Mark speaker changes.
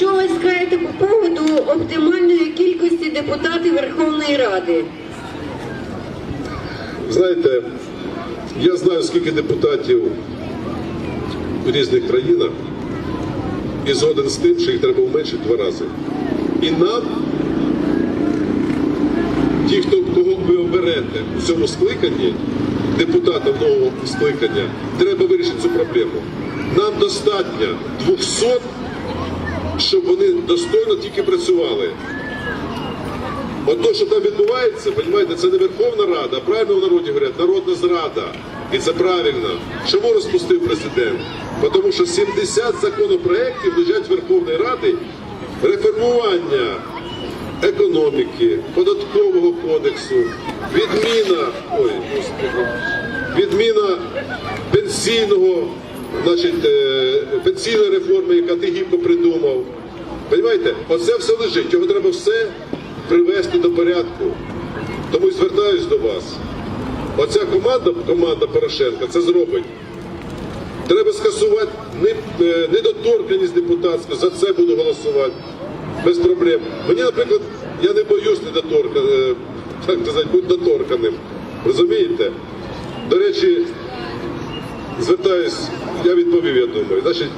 Speaker 1: що ви скажете по поводу оптимальної кількості депутатів Верховної Ради?
Speaker 2: Знаєте, я знаю, скільки депутатів в різних країнах і згоден з тим, що їх треба уменшити два рази. І нам, ті, хто кого ви оберете у цьому скликанні, депутатам нового скликання, треба вирішити цю проблему. Нам достатньо 200, щоб вони достойно тільки працювали. От то, що там відбувається, розумієте, це не Верховна Рада, правильно в народі говорять, народна зрада. І це правильно. Чому розпустив президент? Тому що 70 законопроєктів лежать Верховної Ради реформування економіки, податкового кодексу, відміна, ой, відміна пенсійного, значить, е, пенсійної реформи, яка ти гібко придумав. Понимаєте, оце все лежить, його треба все привести до порядку. Тому і звертаюсь до вас. Оця команда, команда Порошенка, це зробить. Треба скасувати е, недоторканність депутатську, за це буду голосувати. Без проблем. Мені, наприклад, я не боюсь недоторка, е, так сказати, бути доторканим. Розумієте? До речі, звертаюсь, я відповів, я думаю. Значить,